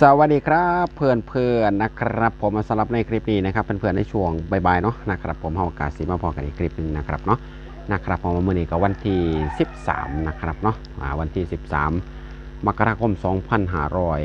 สวัสดีครับเพื่อนเพื่อนๆนะครับ ผมสำหรับในคลิปนี้นะครับเพื่อนๆในช่วงบ่ายๆเนาะนะครับผมเฮาโอกาสสีมาพอกันอีกคลิปหนึงนะครับเนาะนะครับผมมือนี้ก็วันที่ 13 นะครับเนาะวันที่ 13 มกราคม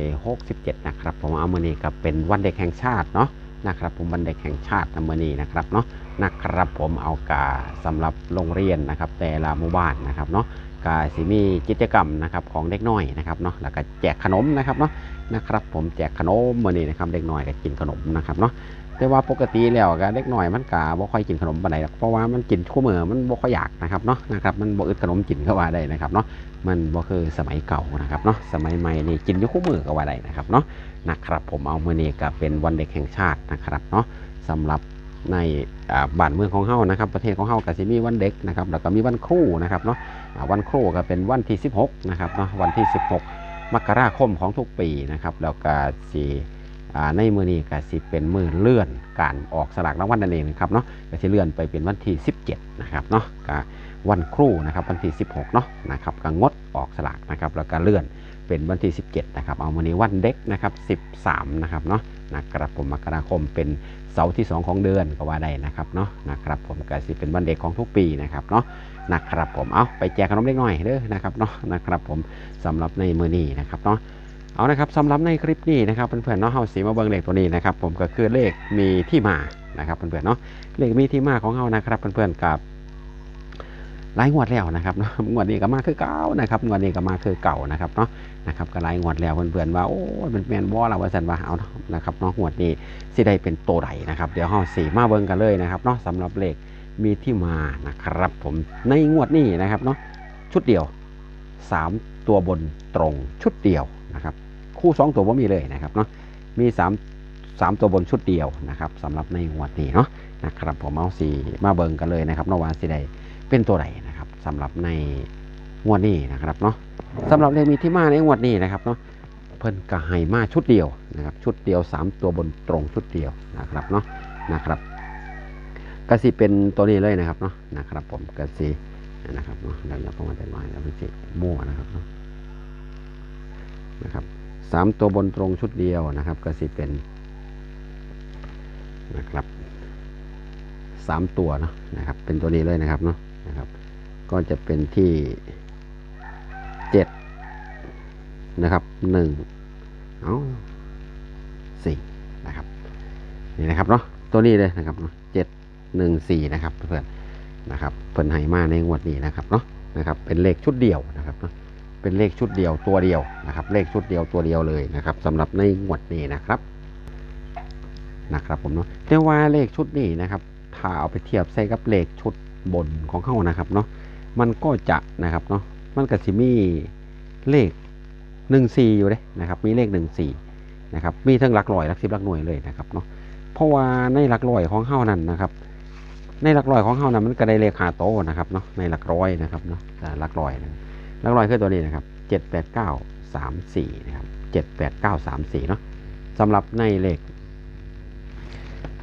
2567 นะครับผมเอามือนี้ก็เป็นวันเด็กแห่งชาติเนาะนะครับผมวันเด็กแห่งชาติมือนี้นะครับเนาะ นะครับผมเอากาสำหรับโรงเรียนนะครับ แต่ละหมู่บ้านนะครับเนาะกาสิมีกิจกรรมนะครับของเด็กน้อยนะครับเนาะแล้วก็แจกขนมนะครับเนาะนะครับผมแจกขนมมื่อนี้นะครับเด็กน่อยก็กินขนมนะครับเนาะแต่ว่าปกติแล้วก็เด็กน่อยมันกะบ่ค่อยกินขนมปานใดหรอกเพราะว่ามันกินคู่มือมันบ่ค่อยอยากนะครับเนาะนะครับมันบ่อึดขนมกินก็ว่าได้นะครับเนาะมันบ่คือสมัยเก่านะครับเนาะสมัยใหม่นี่กินอยู่คู่มือก็ว่าได้นะครับเนาะนะครับผมเอามื่อนี้ก็เป็นวันเด็กแห่งชาตินะครับเนาะสำหรับ ในบ้านเมืองของเฮานะครับ ประเทศของเฮาก็สิมีวันเด็กนะครับแล้วก็มีวันครูนะครับเนาะวันครูก็เป็นวันที่ 16นะครับเนาะวันที่ 16 มกราคมของทุกปีนะครับแล้วก็สีในมือนี้ก็สิเป็นมือเลื่อนการออกสลากรางวัลนั่นเองนะครับเนาะก็จะเลื่อนไปเป็นวันที่ 17นะครับเนาะก็วันครูนะครับวันที่ 16เนาะนะครับก็งดออกสลากนะครับแล้วก็เลื่อน เป็นวันที่ 17 นะครับ เอามือนี้วันเด็กนะครับ 13 นะครับเนาะนะครับผมมกราคมเป็นเสาร์ที่ 2 ของเดือนก็ว่าได้นะครับเนาะนะครับผมก็สิเป็นวันเด็กของทุกปีนะครับเนาะนะครับผมเอาไปแจกขนมเล็กน้อยเด้อนะครับเนาะนะครับผมสำหรับในมือนี้นะครับเนาะเอานะครับสำหรับในคลิปนี้นะครับเพื่อนๆเนาะเฮาสีมาเบิ่งเลขตัวนี้นะครับ ผมก็คือเลขมีที่มานะครับเพื่อนๆเนาะเลขมีที่มาของเฮานะครับเพื่อนๆกับ หลายงวดแล้วนะครับเนาะงวดนี้ก็มาคือเก่านะครับงวดนี้ก็มาคือเก่านะครับเนาะนะครับก็หลายงวดแล้วเพื่อนๆว่าโอ้ยมันแมนบ่ล่ะว่าซั่นว่าเอานะครับเนาะงวดนี้สิได้เป็นโตใดนะครับ เดี๋ยวเฮาสีมาเบิ่งกันเลยนะครับเนาะสำหรับเลขมีที่มานะครับผมในงวดนี้นะครับเนาะชุดเดียว 3 ตัวบนตรงชุดเดียวนะครับ คู่ 2 ตัวว่ามีเลยนะครับเนาะมี 3 3 ตัวบนชุดเดียวนะครับสำหรับในงวดนี้เนาะนะครับผมเอาสีมาเบิ่งกันเลยนะครับนว่าสีใด เป็นตัวไหนนะครับสำหรับในงวดนี้นะครับเนาะสำหรับเลขมีที่มาในงวดนี้นะครับเนาะเพิ่นกระไฮมาชุดเดียวนะครับ ชุดเดียว 3 ตัวบนตรงชุดเดียวนะครับเนาะนะครับกสิเป็นตัวนี้เลยนะครับเนาะนะครับผมกสินะครับเนาะเราอย่าประมาแต่น้อยแล้วมันจะมั่วนะครับเนาะนะครับสามตัวบนตรงชุดเดียวนะครับกสิเป็นนะครับสามตัวเนาะนะครับ เป็นตัวนี้เลยนะครับเนาะ นะครับ ก็จะเป็นที่เจ็ดนะครับหนึ่งเอาสี่นะครับนี่นะครับเนาะตัวนี้เลยนะครับเจ็ดหนึ่งสี่นะครับเพื่อนนะครับเพิ่นให้มาในงวดนี้นะครับเนาะนะครับ เป็นเลขชุดเดียวนะครับเนาะเป็นเลขชุดเดียวตัวเดียวนะครับ เลขชุดเดียวตัวเดียวเลยนะครับสำหรับในงวดนี้นะครับนะครับผมเนาะแต่ว่าเลขชุดนี้นะครับถ้าเอาไปเทียบใส่กับเลขชุด บนของเข้านะครับเนาะมันก็จะนะครับเนาะมันก็สิมีเลขหนึ่งสี่อยู่เลยนะครับมีเลขหนึ่งสี่นะครับมีทั้งหลักร้อยหลักสิบหลักหน่วยเลยนะครับเนาะเพราะว่าในหลักร้อยของเข้านั่นนะครับในหลักร้อยของเขานะมันก็ได้เลขาโตนะครับเนาะในหลักร้อยนะครับเนาะหลักร้อยนะหลักร้อยคือตัวนี้นะครับเจ็ดแปดเก้าสามสี่นะครับเจ็ดแปดเก้าสามสี่เนาะสำหรับในเลข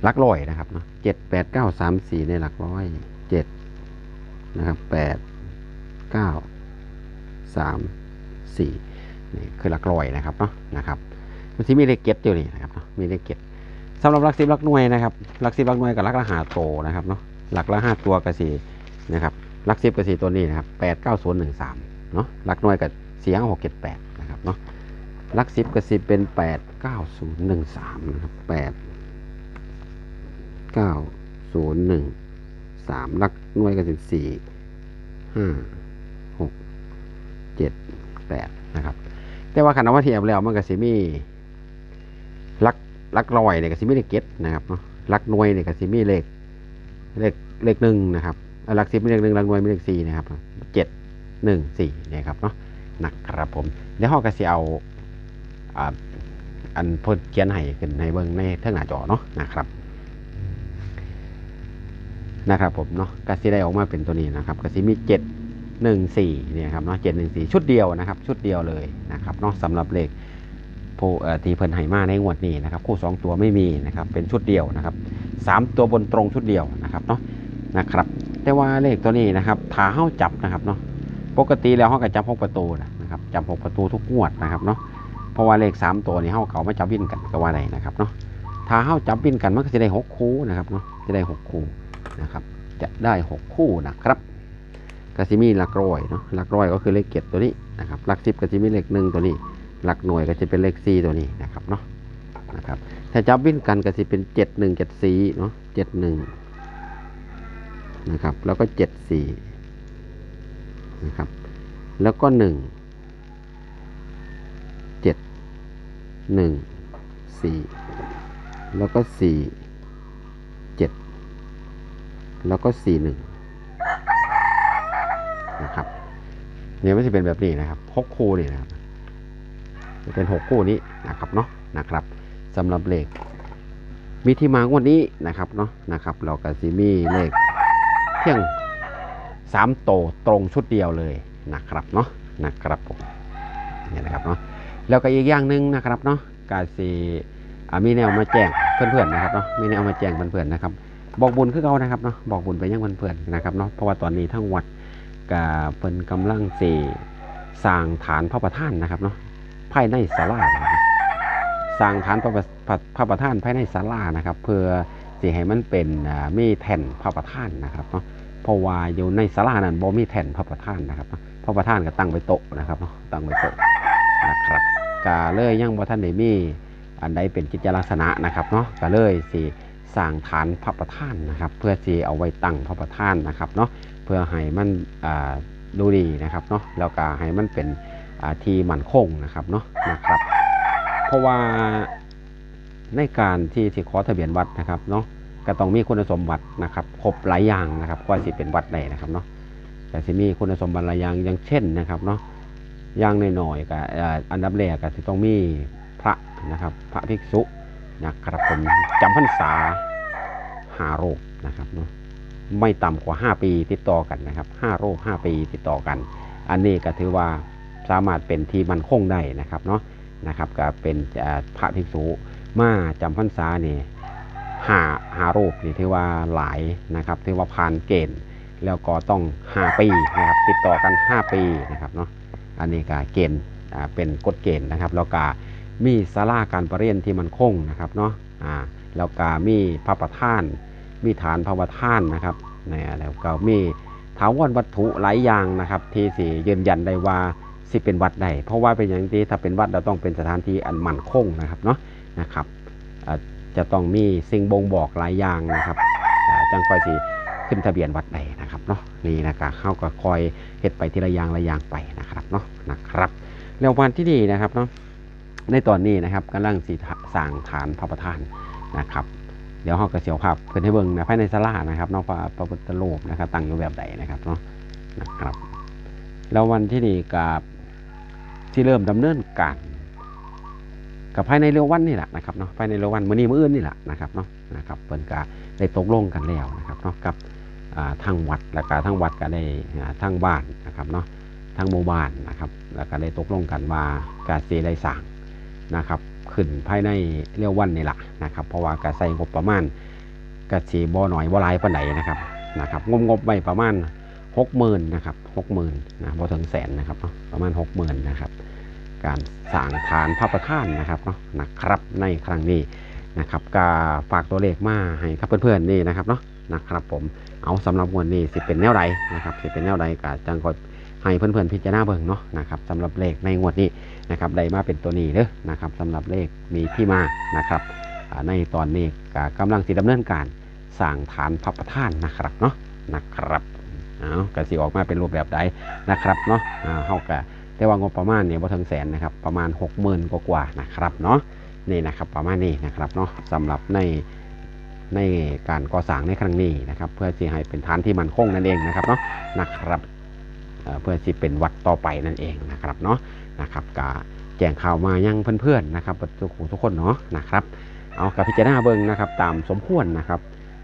หลักร้อยนะครับเนาะเจ็ดแปดเก้าสามสี่ในหลักร้อย นะครับแปดเก้าสามสี่นี่คือหลักร้อยนะครับเนาะนะครับมันที่มีเลขเก็ตอยู่นี่นะครับเนาะมีเลขเก็ตสำหรับหลักสิบหลักหน่วยนะครับหลักสิบหลักหน่วยกับหลักละหาโตวนะครับเนาะหลักละห้าตัวกระสีนะครับหลักสิบกระสีตัวนี้นะครับแปดเก้าศูนย์หนึ่งสามเนาะหลักหน่วยกับสี่ห้าหกเจ็ดแปดนะครับเนาะหลักสิบกระสีเป็นแปดเก้าศูนย์หนึ่งสามนะครับแปดเก้าศูนย์หนึ่ง สามลักหน่วยกระสีสี่ห้าหกเจ็ดแปดนะครับ แต่ว่าขันเอามาเทียบแล้วมันก็สิมีลักลักร้อยเนี่ยก็สิมีเลขเก็ดนะครับเนาะลักหน่วยเนี่ยก็สิมีเลขเลขเลขหนึ่งนะครับลักสิบมีเลขหนึ่งลักหน่วยมีเลขสี่นะครับเจ็ดหนึ่งสี่เนี่ยครับเนาะนะครับผมเดี๋ยวเราก็สิเอาอ่าอันเพิ่นเขียนให้ขึ้นในเบิ้งในเท่งหน้าจอเนาะนะครับ นะครับผมเนาะกสิได้ออกมาเป็นตัวนี้นะครับกสิมีเจ็ดหนึ่งสี่เนี่ยครับเนาะเจ็ดหนึ่งสี่ชุดเดียวนะครับ ชุดเดียวเลยนะครับเนาะสำหรับเลขผู้เอ่อทีเพิ่นให้มาในงวดนี้นะครับคู่2ตัวไม่มีนะครับเป็นชุดเดียวนะครับสามตัวบนตรงชุดเดียวนะครับเนาะนะครับ แต่ว่าเลขตัวนี้นะครับถ้าเฮาจับนะครับเนาะปกติแล้วเฮาก็จับหกประตูนะครับจับหกประตูทุกงวดนะครับเนาะเพราะว่าเลขสามตัวนี่เฮาเก่ามาจับวินกันก็ว่าได้นะครับเนาะถ้าเฮาจับวินกันมันก็จะได้หกคู่นะครับเนาะจะได้หกคู่ นะครับ จะได้หกคู่นะครับก็จะมีหลักร้อยเนาะหลักร้อยก็คือเลขเจ็ดตัวนี้นะครับหลักสิบก็จะมีเลขหนึ่งตัวนี้ หลักหน่วยก็จะเป็นเลขสี่ตัวนี้นะครับเนาะนะครับถ้าจับวินกันก็จะเป็นเจ็ดหนึ่งเจ็ดสี่เนาะเจ็ดหนึ่งนะครับแล้วก็เจ็ดสี่นะครับแล้วก็หนึ่งเจ็ดหนึ่งสี่แล้วก็สี่ แล้วก็สี่หนึ่งนะครับเนี่ยไม่ใช่เป็นแบบนี้นะครับหกคู่นี่นะครับจะเป็น6คู่นี้นะครับเนาะนะครับสำหรับเลขมีที่มางวดนี้นะครับเนาะนะครับ เราก็สิมีเลขเพียง3โตตรงชุดเดียวเลยนะครับเนาะนะครับผมนี่นะครับเนาะแล้วก็อีกอย่างหนึ่งนะครับเนาะกาสีอ่ามีแนวมาแจ้งเพื่อนๆนะครับเนาะมีแนวมาแจ้งเพื่อนๆนะครับ บอกบุญคือเขานะครับเนาะบอกบุญไปยังเพื่อนๆนะครับเนาะเพราะว่าตอนนี้ทั้งวัดกับเพิ่นกำลังสีสร้างฐานพระประธานนะครับเนาะภายในศาลานะสร้างฐานพระประพระพระประธานภายในศาลานะครับ เพื่อสิให้มันเป็นมีแท่นพระประธานนะครับเนาะเพราะว่าอยู่ในศาลานั้นบ่มีแท่นพระประธานนะครับพระประธานก็ตั้งไว้โต๊ะนะครับเนาะตั้งไว้โต๊ะนะครับกาเลยยังบ่ท่านได้มีอันใดเป็นกิจลักษณะนะครับเนาะก็เลยสิ สร้างฐานพระประธานนะครับ เพื่อสิเอาไว้ตั้งพระประธานนะครับเนาะเพื่อให้มันอ่าดูดีนะครับเนาะแล้วก็ให้มันเป็นอ่าที่มั่นคงนะครับเนาะนะครับ เพราะว่าในการที่ที่ขอทะเบียนวัดนะครับเนาะก็ต้องมีคุณสมบัตินะครับครบหลายอย่างนะครับกว่าสิเป็นวัดได้นะครับเนาะแต่สิมีคุณสมบัติหลายอย่างอย่างเช่นนะครับเนาะอย่างหน่อยๆก็อันดับแรกก็จะต้องมีพระนะครับ พระภิกษุ นะครับผมจำพรรษาหาโรคนะครับเนาะไม่ต่ำกว่า 5 ปีติดต่อกันนะครับ5โรค 5 ปีติดต่อกัน อันนี้ก็ถือว่าสามารถเป็นที่มันคงได้นะครับเนาะนะครับก็เป็นพระภิกษุมาจำพรรษานี่หาหารูปนี่ถือว่าหลายนะครับถือว่าผ่านเกณฑ์แล้วก็ต้อง 5 ปีนะครับติดต่อกัน 5 ปีนะครับเนาะอันนี้ก็เกณฑ์เป็นกฎเกณฑ์นะครับแล้วก็ มีศาลาการประเรียนที่มันคงนะครับเนาะอ่าแล้วก็มีพระประธาน มีฐานพระประธานนะครับเนี่ยแล้วก็มีถาวรวัตถุหลายอย่างนะครับ ที่สิยืนยันได้ว่าสิเป็นวัดได้เพราะว่าเป็นอย่างที่ถ้าเป็นวัดเราต้องเป็นสถานที่อันมั่นคงนะครับเนาะนะครับจะต้องมีสิ่งบ่งบอกหลายอย่างนะครับอ่าจังคอยสิขึ้นทะเบียนวัดได้นะครับเนาะนี่นะครับเข้าก็คอยเฮ็ดไปทีละอย่างละอย่างไปนะครับเนาะนะครับ แล้ววันที่นี่นะครับเนาะ ในตอนนี้นะครับกำลังสิสร้างฐานพระประธานนะครับ เดี๋ยวเฮาก็เสียวภาพเพิ่นให้เบิ่งนะภายในศาลานะครับนาะพระพระพุทธรูปนะครับ ตั้งอยู่แบบใดนะครับเนาะนะครับ แล้ววันที่นี่กับที่เริ่มดำเนินการกับภายในเร็ววันนี่แหละนะครับเนาะภายในเร็ววันมื้อนี้มื้ออื่นนี่แหละนะครับเนาะนะครับเพิ่นก็ได้ตกลงกันแล้วนะครับเนาะกับอ่าทางวัดแล้วก็ทางวัดก็ได้อ่าทางบ้านนะครับเนาะทางหมู่บ้านนะครับ แล้วก็ได้ตกลงกันว่าการสิได้สร้าง นะครับขึ้นภายในเร็ววันนี่แหละนะครับ เพราะว่าการใส่งบประมาณก็สิบ่อหน่อยบ่หลายปานใดนะครับนะครับงบงบไว้ประมาณหกหมื่นนะครับหกหมื่นนะพอถึงแสนนะครับเนาะประมาณหกหมื่นนะครับ การสร้างฐานพระประธานนะครับเนาะนะครับในครั้งนี้นะครับก็ฝากตัวเลขมาให้กับเพื่อนๆนี่นะครับเนาะนะครับผมเอาสำหรับวันนี้สิเป็นแนวใดนะครับสิเป็นแนวใดก็จังก็ ให้เพื่อนๆพิจารณาเบิ่งเนาะนะครับสำหรับเลขในงวดนี้นะครับได้มาเป็นตัวนี้เด้อนะครับสำหรับเลขมีที่มานะครับในตอนนี้กำลังสิดำเนินการสร้างฐานพระประธานนะครับเนาะนะครับเอาก็สิออกมาเป็นรูปแบบใดนะครับเนาะเฮาก็แต่ว่างบประมาณเนี่ยบ่ถึงแสนนะครับประมาณ 60,000กว่าๆนะครับเนาะนี่นะครับประมาณนี้นะครับเนาะสำหรับในในการก่อสร้างในครั้งนี้นะครับ เพื่อที่ให้เป็นฐานที่มั่นคงนั่นเองนะครับเนาะนะครับ เเพื่อที่เป็นวัดต่อไปนั่นเองนะครับเนาะนะครับก็แจ้งข่าวมายังเพื่อนๆนะครับทุกทุกคนเนาะนะครับเอากับพิจารณาเบิ่งนะครับตามสมควรนะครับ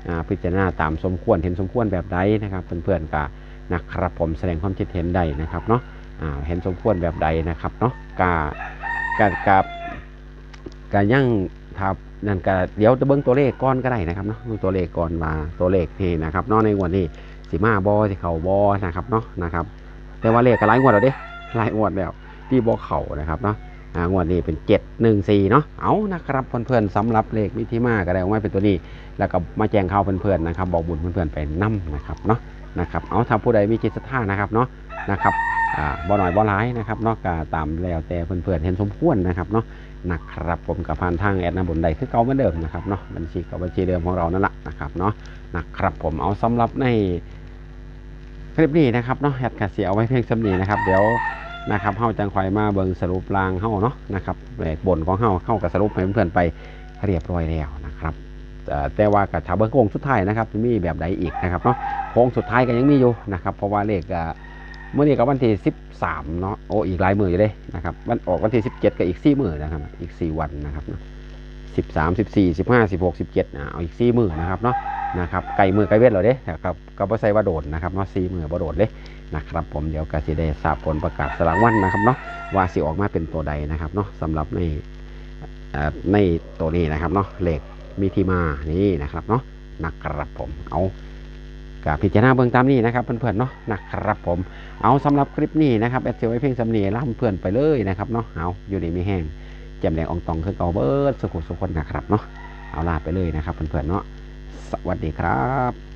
อ่าพิจารณาตามสมควรเห็นสมควรแบบใดนะครับเพื่อนๆก็นะครับผมแสดงความคิดเห็นใดนะครับเนาะอ่าเห็นสมควรแบบใดนะครับเนาะกาการกับการยั่งทับนั่นก็เดี๋ยวจะเบิ้งตัวเลขก่อนก็ได้นะครับเนาะเบิ่งตัวเลขก่อนว่าตัวเลขนี่นะครับเนาะในวันนี้สิมาบอสิเขาบอนะครับเนาะนะครับ แต่ว่าเลขก็หลายงวดแล้วเด้หลายงวดแล้ว ที่บอเขานะครับเนาะอ่างวดนี้เป็น 714 เนาะเอานะครับเพื่อนๆสำหรับเลขมิถิมาก็ได้ออกมาเป็นตัวนี้ แล้วก็มาแจ้งข่าวเพื่อนๆนะครับ บอกบุญเพื่อนๆไปนํนะครับเนาะนะครับเอาถ้าผู้ใดมีจิตศรัทธานะครับเนาะนะครับอ่าบ่หน่อยบ่ร้ายนะครับเนาะก็ตามแล้วแต่เพื่อนๆเห็นสมควรนะครับเนาะนะครับผมกับผ่านทางแอดนาบุญใดคือเก่าเหมือนเดิมนะครับเนาะบัญชีกับบัญชีเดิมของเรานั่นแหละนะครับเนาะนะครับผมเอาสำหรับใน คลิปนี้นะครับเนาะแอดกะเสียเอาไว้เพียงสำนีนะครับ เดี๋ยวนะครับเฮาจังคอยมาเบิงสรุปรางเฮาเนาะนะครับเลขบนของเฮาเฮากับสรุปให้เพื่อนๆไปเรียบร้อยแล้วนะครับแต่ว่ากับชาวเบิ้งโค้งสุดท้ายนะครับจะมีแบบใดอีกนะครับเนาะโค้งสุดท้ายก็ยังมีอยู่นะครับเพราะว่าเลขเมื่อนี้กับวันที่ 13เนาะโอ้อีกหลายมืออยู่เลยนะครับวันออกวันที่ 17ก็อีก4มือนะครับอีก 4 วันนะครับเนาะ 13 14 15 16 17อะเอาอีก4มือนะครับเนาะนะครับไก่มือไก่เวทเราเด้นะครับก็บ่ใส่ว่าโดดนะครับเนาะ4มือบ่โดดเลยนะครับผมเดี๋ยวก็สิได้ทราบผลประกาศสลากวันนะครับเนาะว่าสิออกมาเป็นตัวใดนะครับเนาะสำหรับในอ่อในตัวนี้นะครับเนาะเลขมีที่มานี่นะครับเนาะนะครับผมเอากับพิจารณาเบื้องตามนี้นะครับเพื่อนๆเนาะนะครับผมเอาสำหรับคลิปนี้นะครับแอดเซลไว้เพียงสำเนียงล่ำเพื่อนไปเลยนะครับเนาะเอาอยู่ดีมีแห้ง จ่มแดงอองตองคือเกาเบิร์ดสุขุสุขคนนะครับเนาะเอาลาไปเลยนะครับเพื่อนๆเนาะสวัสดีครับ